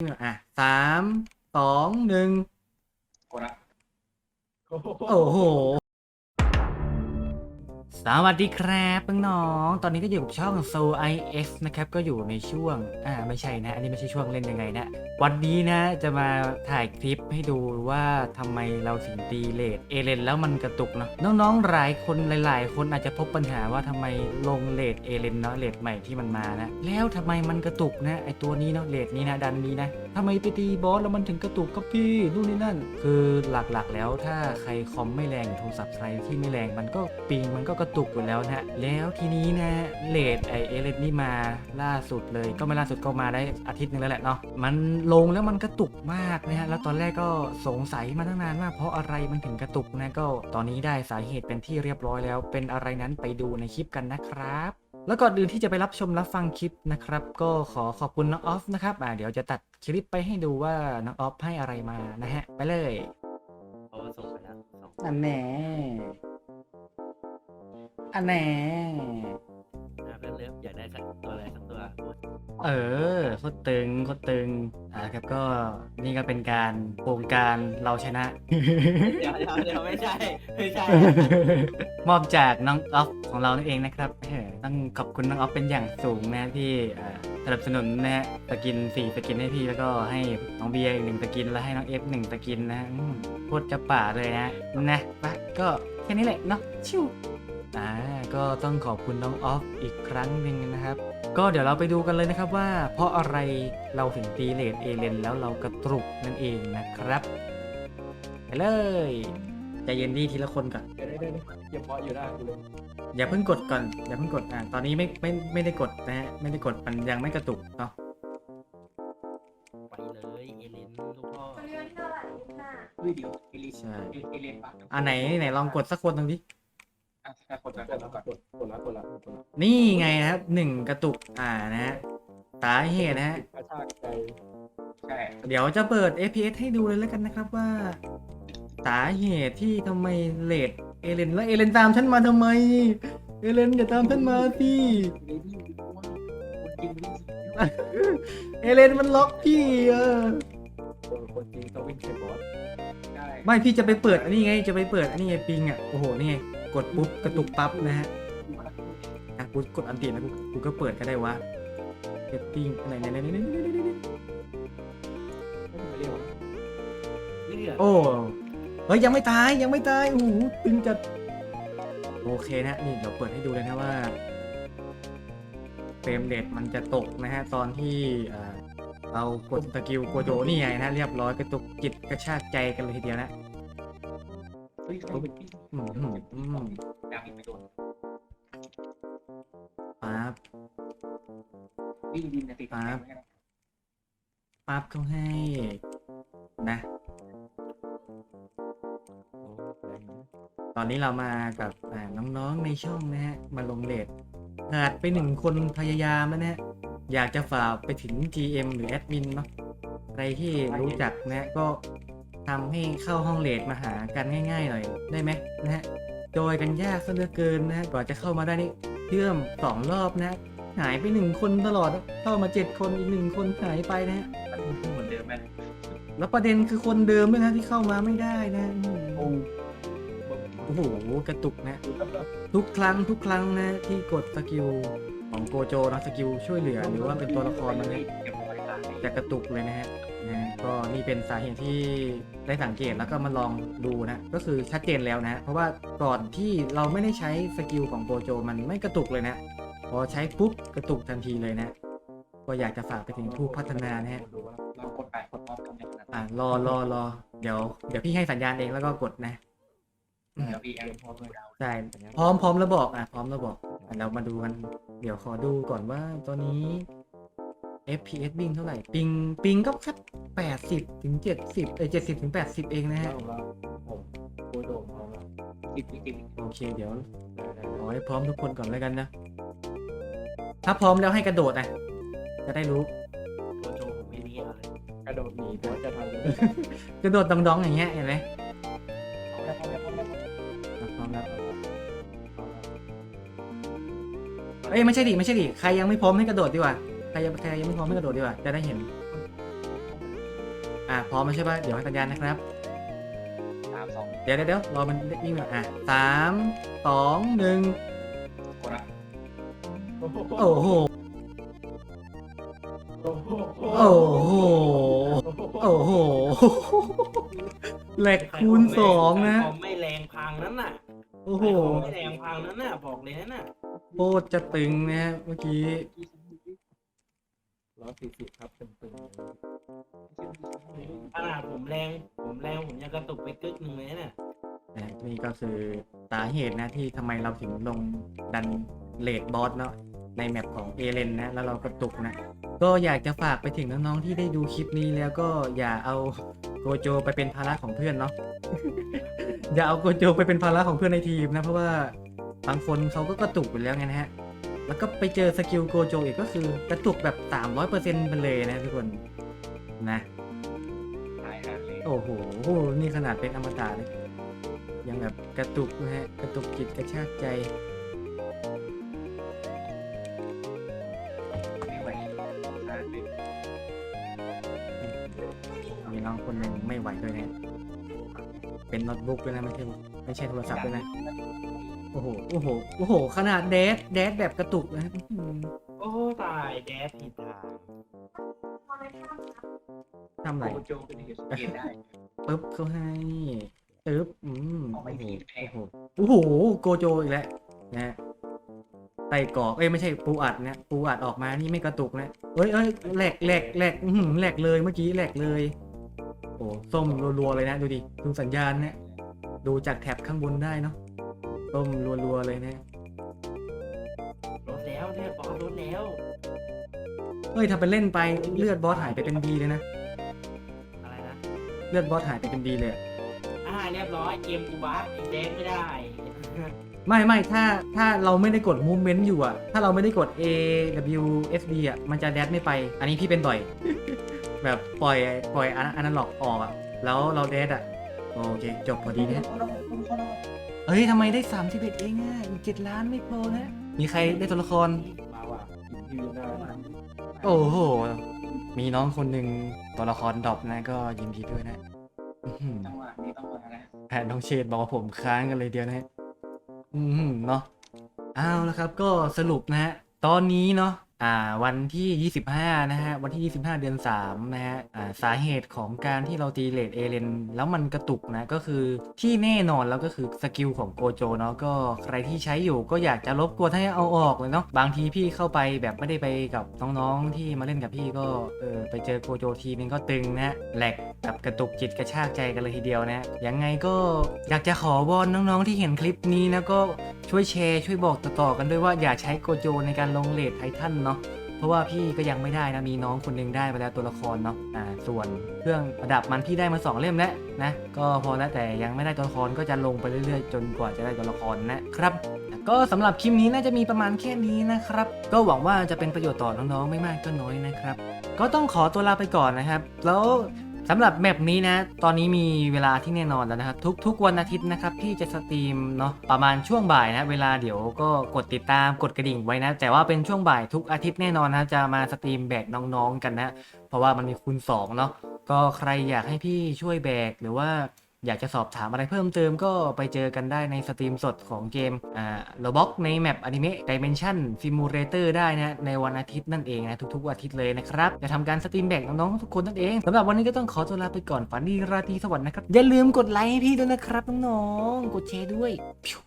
อะสามสองหนึ่งกดละโอ้โห สวัสดีครับน้องๆตอนนี้ก็อยู่กับช่อง s o IS นะครับ ก็อยู่ในช่วง อ่า ไม่ใช่นะ อันนี้ไม่ใช่ช่วงเล่นยังไงนะ วันนี้นะ จะมาถ่ายคลิปให้ดูว่าทำไมเราถึงตีเลดเอเลนแล้วมันกระตุกเนาะ น้องๆ หลายคนหลาย ๆ คนอาจจะพบปัญหาว่าทำไมลงเลดเอเลนเนาะ เลดใหม่ที่มันมานะ แล้วทำไมมันกระตุกนะ ไอตัวนี้เนาะ เลดนี้นะ ดันนี้นะทำไมไปตีบอสแล้วมันถึงกระตุกครับพี่นู่นนี่นั่น คือหลักๆ แล้วถ้าใครคอมไม่แรงหรือโทรศัพท์ใครที่ไม่แรงมันก็ปิงมันก็กระตุกอยู่แล้วนะฮะ แล้วทีนี้นะเลดไอเอเลนนี่มาล่าสุดเลย ก็ไม่ล่าสุดก็มาได้อาทิตย์หนึงแล้วแหละเนาะ มันลงแล้วมันกระตุกมากนะฮะ แล้วตอนแรกก็สงสัยมาตั้งนานว่าเพราะอะไรมันถึงกระตุกนะก็ตอนนี้ได้สาเหตุเป็นที่เรียบร้อยแล้ว เป็นอะไรนั้นไปดูในคลิปกันนะครับแล้วก่อนอื่นที่จะไปรับชมรับฟังคลิปนะครับ ก็ขอขอบคุณน้องออฟนะครับอ่าเดี๋ยวจะตัดคลิปไปให้ดูว่าน้องออฟให้อะไรมานะฮะ ไปเลยเพราะว่าส่งไปแล้วสองอันแหน่ อันแหน่หน้าเพื่อนเลิฟอยากได้สักตัวอะไรสักตัวพูดเออโคตรตึงโคตรตึงอ่าครับก็นี่ก็เป็นการโครงการเราชนะ เดี๋ยวเดี๋ยวเดี๋ยวไม่ใช่ไม่ใช่ มอบจากน้องออฟของเรานั่นเองนะครับเออต้องขอบคุณน้องออฟเป็นอย่างสูงนะที่เอ่อสนับสนุนนะฮะสกินสี่สกินให้พี่แล้วก็ให้น้องเบียร์อีกหนึ่งสกินแล้วให้น้องเอฟหนึ่งสกินนะอืมโคตรจะป่าเลยนะนะไปก็แค่นี้แหละเนาะชิว อ่าก็ต้องขอบคุณน้องออฟอีกครั้งหนึ่งนะครับ ก็เดี๋ยวเราไปดูกันเลยนะครับว่า เพราะอะไรเราถึงตีเลดเอเลนแล้วเรากระตุกนั่นเองนะครับไปเลยใจเย็นดีทีละคนก่อน เดี๋ยวได้ได้เก็บเพาะอยู่ได้กูเลยอย่าเพิ่งกดก่อน อย่าเพิ่งกดอ่าตอนนี้ไม่ไม่ไม่ได้กดนะฮะไม่ได้กดมันยังไม่กระตุกเนาะไปเลยเอเลนลูกพ่อวิดีโอเอลิใช่เอเลนปะอ่าไหนไหนลองกดสักคนหนึ่งดิ อะกดแล้วกดแล้วกดกดแล้วกดแล้วกดแล้วนี่ไงนะครับหนึ่งกระตุกอ่านะฮะสาเหตุนะฮะ กระชากใจใช่เดี๋ยวจะเปิด APS ให้ดูเลยแล้วกันนะครับว่า สาเหตุที่ทำไมเลดเอเลนแล้วเอเลนตามฉันมาทำไม เอเลนอย่าตามฉันมาสิเรดี้ว่าคนจริงวิ่งเอเลนมันล็อกพี่เออคนจริงต้องวิ่งใส่บอสใช่ไม่พี่จะไปเปิดอันนี้ไงจะไปเปิดอันนี้ไงปิงอะโอ้โหนี่ไง กดปุ๊บกระตุกปั๊บนะฮะอะกูกดอันตีนะกูกูก็เปิดก็ได้วะเซตติ้งอะไรเนี่ยเนี่ยเนี่ยเนี่ยเนี่ยเนี่ยไม่เรียกว่านี่เหรอโอ้เฮ้ยยังไม่ตายยังไม่ตายโอ้โหตึงจัดโอเคนะนี่เดี๋ยวเปิดให้ดูเลยนะว่าเฟรมเรทมันจะตกนะฮะตอนที่เรากดสกิลโกโจนี่ไงนะเรียบร้อยกระตุกจิตกระชากใจกันเลยทีเดียวนะ เฮ้ยเขาเป็นพี่อืมอืมอืมอยากไปโดนปั๊บวิ่งดินนะติดปั๊บเขาให้นะโอ้แรงนะ ตอนนี้เรามากับอ่าน้องๆในช่องนะฮะ มาลงเลทขาดไปหนึ่งคนพยายามแล้วนะฮะ อยากจะฝากไปถึง GM หรือแอดมินเนาะใครที่รู้จักนะฮะก็ ทำให้เข้าห้องเลทมาหากันง่ายๆหน่อยได้ไหมนะฮะโดยกันยากซะเหลือเกินนะฮะกว่าจะเข้ามาได้นี่เชื่อมสองรอบนะฮะหายไปหนึ่งคนตลอดเข้ามาเจ็ดคนอีกหนึ่งคนหายไปนะฮะมันเหมือนเดิมไหมแล้วประเด็นคือคนเดิมด้วยนะที่เข้ามาไม่ได้นะอืมโอ้โอ้โหกระตุกนะ ทุกครั้งทุกครั้งนะที่กดสกิลของโกโจนะสกิลช่วยเหลือหรือว่าเป็นตัวละครมันเนี่ยเก็บไว้ได้จะกระตุกเลยนะฮะ นะก็นี่เป็นสาเหตุที่ได้สังเกตแล้วก็มาลองดูนะก็คือชัดเจนแล้วนะเพราะว่าก่อนที่เราไม่ได้ใช้สกิลของโกโจมันไม่กระตุกเลยนะ พอใช้ปุ๊บกระตุกทันทีเลยนะก็อยากจะฝากไปถึงผู้พัฒนานะฮะดูว่าเรากดไปกดพร้อมกันอย่างนั้นอ่ารอรอรอเดี๋ยวเดี๋ยวพี่ให้สัญญาณเองแล้วก็กดนะเดี๋ยวพี่แอมพร้อมเลยดาวใช่พร้อมพร้อมแล้วบอกอะพร้อมแล้วบอกอะเรามาดูกัน เดี๋ยวขอดูก่อนว่าตอนนี้ FPS บิงเท่าไหร่ ปิง ปิงก็แค่แปดสิบถึงเจ็ดสิบเอเจ็ดสิบถึงแปดสิบเองนะฮะของเราผมโคโดมของเราติดติดติดโอเค เดี๋ยวขอให้พร้อมทุกคนก่อนแล้วกันนะ ถ้าพร้อมแล้วให้กระโดดนะ จะได้รู้โกโจผมไม่นี่เอาเลยกระโดดหนีแต่ว่าจะทันเลยกระโดดดองๆอย่างเงี้ยเห็นไหมเอาแล้วเอาแล้วเอาแล้วอะพร้อมแล้วเอ้ยไม่ใช่ดิไม่ใช่ดิ ใครยังไม่พร้อมให้กระโดดดีกว่าใค รยังใครยังไม่พร้อมให้กระโดดดีกว่าจะได้เห็น อะพร้อมแล้วใช่ป่ะเดี๋ยวให้สัญญาณนะครับสามสองเดี๋ยวเดี๋ยวเดี๋ยวรอมันนิ่งหน่อยอะสามสองหนึ่งกดละโอ้โหโอ้โหโอ้โหโอ้โหแหลกคูณสองนะคอมไม่แรงพังนั้นน่ะโอ้โหคอมไม่แรงพังนั้นน่ะบอกเลยนะน่ะโคตรจะตึงนะฮะเมื่อกี้ ร้อยสี่สิบครับเป็นตึงขนาดผมแรง ผมแรง ผมยังกระตุกไปกึกหนึ่งเลยน่ะนะนี่ก็คือสาเหตุนะที่ทำไมเราถึงลงดันเลดบอสเนาะในแมปของเอเลนนะ แล้วเรากระตุกนะ ก็อยากจะฝากไปถึงน้องๆที่ได้ดูคลิปนี้แล้วก็อย่าเอาโกโจไปเป็นภาระของเพื่อนเนาะอย่าเอาโกโจไปเป็นภาระของเพื่อนในทีมนะ เพราะว่าบางคนเขาก็กระตุกอยู่แล้วไงนะฮะ แล้วก็ไปเจอสกิลโกโจอีกก็คือกระตุกแบบ 300%ไปเลยนะทุกคนนะหายหาเลยโอ้โหนี่ขนาดเป็นอมตะเลย ยังแบบกระตุกนะฮะ กระตุกจิตกระชากใจไม่ไหวหาเลยมีน้องคนหนึ่งไม่ไหวด้วยนะ เป็นโน้ตบุ๊กด้วยนะ ไม่ใช่ไม่ใช่โทรศัพท์ด้วยนะโอ้โห โอ้โห โอ้โห ขนาดแดดแดดแบบกระตุกนะอื้อหือโอ้ตายแดดผิดทางทำไรโอ้โจเป็นเหตุสังเกตได้ ปึ๊บเขาให้ปึ๊บอืมเอาไม่โอ้โหผิดแพ้โอ้โหโอ้โห โกโจอีกแล้วนะฮะไส้กรอกเอ้ยไม่ใช่ปูอัดนะปูอัดออกมานี่ไม่กระตุกนะเอ้ยเอ้ยแหลกแหลกแหลกอื้อหือแหลกเลยเมื่อกี้แหลกเลย โอ้ส้มรัวๆเลยนะ ดูดิ ดูสัญญาณนะ ดูจากแท็บข้างบนได้เนาะ ส้มรัวๆเลยนะลดแล้วเนี่ยบอสลดแล้วเฮ้ยถ้าไปเล่นไปเลือดบอสหายไปเป็นดีเลยนะ อะไรนะเลือดบอสหายไปเป็นดีเลยอะอ่าเรียบร้อยเกมกูบัสแดดไม่ได้ไม่ไม่ถ้าถ้าเราไม่ได้กดมูฟเมนต์อยู่อะถ้าเราไม่ได้กด A W S D อะมันจะแดดไม่ไป อันนี้พี่เป็นบ่อย แบบปล่อยปล่อยอันนั้นหลอกออกอะแล้วเราแดดอะโอเค จบพอดีนะ เฮ้ยทำไมได้3 1เองอะอีก7ล้านไม่พอนะ มีใครได้ตัวละคร มาว่ะยืนได้โอ้โห มีน้องคนหนึ่งตัวละครดรอปนะก็ยินดีด้วยนะอื้อหือจังหวะนี้ต้องมาแล้วแผนน้องเชดบอกว่าผมค้างกันเลยเดียวนะฮะอืมเนาะเอาละครับก็สรุปนะฮะตอนนี้เนาะ อ่าวันที่ 25 นะฮะ วันที่ 25 เดือน 3 นะฮะอ่าสาเหตุของการที่เราตีเลดเอเลนแล้วมันกระตุกนะ ก็คือที่แน่นอนแล้วก็คือสกิลของโกโจเนาะก็ใครที่ใช้อยู่ก็อยากจะรบกวนให้เอาออกเลยเนาะบางทีพี่เข้าไปแบบไม่ได้ไปกับน้องๆที่มาเล่นกับพี่ก็เออไปเจอโกโจทีนึงก็ตึงนะฮะแหลกแบบกระตุกจิตกระชากใจกันเลยทีเดียวนะยังไงก็อยากจะขอวอนน้องๆที่เห็นคลิปนี้นะก็ช่วยแชร์ช่วยบอกต่อๆกันด้วยว่าอย่าใช้โกโจในการลงเลดไททันเนาะเพราะว่าพี่ก็ยังไม่ได้นะมีน้องคนหนึงได้ไปแล้วตัวละครเนาะอ่าส่วนเครื่องประดับมันพี่ได้มาสองเล่มแล้วนะก็พอแล้วแต่ยังไม่ได้ตัวละครก็จะลงไปเรื่อยๆ จนกว่าจะได้ตัวละครนะครับก็สำหรับคลิปนี้น่าจะมีประมาณแค่นี้นะครับ ก็หวังว่าจะเป็นประโยชน์ต่อน้องๆไม่มากก็น้อยนะครับ ก็ต้องขอตัวลาไปก่อนนะครับ แล้ว สำหรับแมปนี้นะ ตอนนี้มีเวลาที่แน่นอนแล้วนะครับ ทุกๆวันอาทิตย์นะครับพี่จะสตรีมเนาะประมาณช่วงบ่ายนะ เวลาเดี๋ยวก็กดติดตามกดกระดิ่งไว้นะ แต่ว่าเป็นช่วงบ่ายทุกอาทิตย์แน่นอนนะจะมาสตรีมแบกน้องๆกันนะ เพราะว่ามันมีคูณ2เนาะก็ใครอยากให้พี่ช่วยแบกหรือว่า อยากจะสอบถามอะไรเพิ่มเติมก็ไปเจอกันได้ในสตรีมสดของเกมอ่าโรบ็อกในแมปอนิเมะดิเมนชั่นซิมูเลเตอร์ได้นะในวันอาทิตย์นั่นเองนะทุกๆอาทิตย์เลยนะครับ จะทำการสตรีมแบ่งน้องๆทุกคนนั่นเองสำหรับวันนี้ก็ต้องขอตัวลาไปก่อนฝันดีราตรีสวัสดิ์นะครับอย่าลืมกดไลค์ให้พี่ด้วยนะครับน้องๆกดแชร์ด้วยพิว